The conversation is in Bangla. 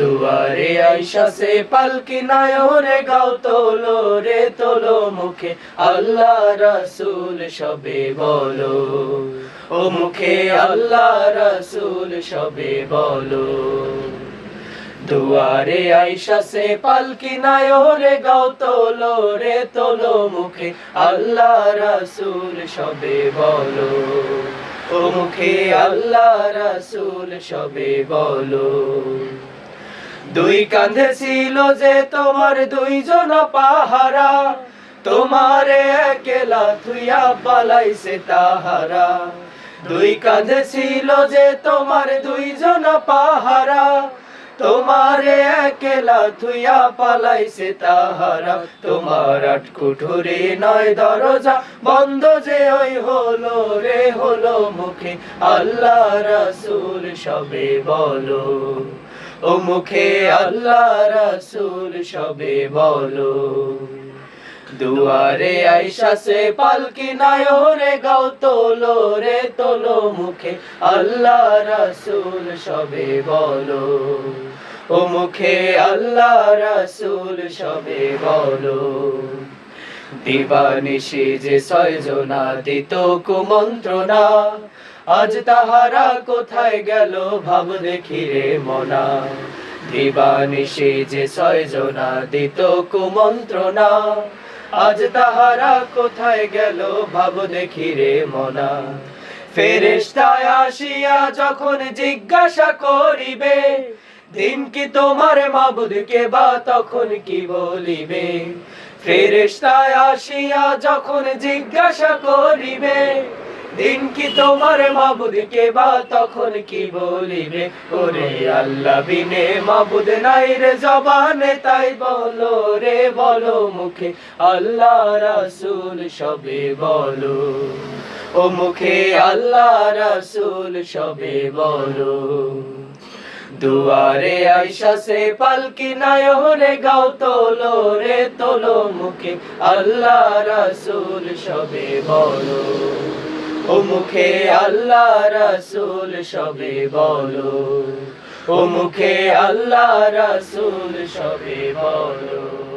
দুয়ারে আইসা সে পালকি নায়রে গাও তোলো রে, তোলো মুখে। আল্লাহ রসুল সবে বলো, ও মুখে আল্লাহ রসুল সবে বলো। দুয়ারে আইসা সে পালকি নায়রে গাও তোলো রে, তোলো মুখে। আল্লাহ রসুল সবে বলো, ও মুখে আল্লাহ রসুল সবে বলো। দুই কাঁধে ছিল যে তোমার দুইজন পাহারা, তোমারে থুইয়া পালাইছে তাহারা। দুই কাঁধে ছিল যে তোমার দুইজন পাহারা, তোমারে একলা থুইয়া পালাইছে তাহারা। তোমার আট নয় দরজা বন্ধ যে ওই হলো রে, হলো মুখে। আল্লাহ রাসূল সবে বলো ও মুখে আল্লাহ রাসূল সবে বলো। দুয়ারে আইসা সে পালকি নায়রে গাও তোলো রে, তোলো মুখে আল্লাহ রাসূল সবে বলো। ও মুখে আল্লাহ রাসূল সবে বলো। দিবানিশি যে ছয়জনা দিত কুমন্ত্রণা আজ তাহারা কোথায় গেল ভাব দেখি রে মনা। দিবানিশি যে ছয়জনা দিত কুমন্ত্রণা। আজ তাহারা কোথায় গেল ভাব দেখি রে মনা। ফেরেশতায় আসিয়া যখন জিজ্ঞাসা করিবে, দিন কি তোমার মাবুদকে বা তখন কি বলিবে? ফেরেশতায় আসিয়া যখন জিজ্ঞাসা করিবে দিন কি তোমার মাবুদকে বা তখন কি বলিবে? ওরে আল্লাহ বিনে মাবুদ নাই রে জবানে, তাই বলো রে, বলো মুখে। আল্লাহ রাসূল সবে বলো। ও মুখে আল্লাহ রাসুল সবে বলো। দুয়ারে আইসা সে পালকি নায়রে গাও তোলো রে, তোলো মুখে। আল্লাহ রাসুল সবে বলো। ও মুখে আল্লাহ রাসূল সবে বলো। ও মুখে আল্লাহ রাসূল সবে বলো।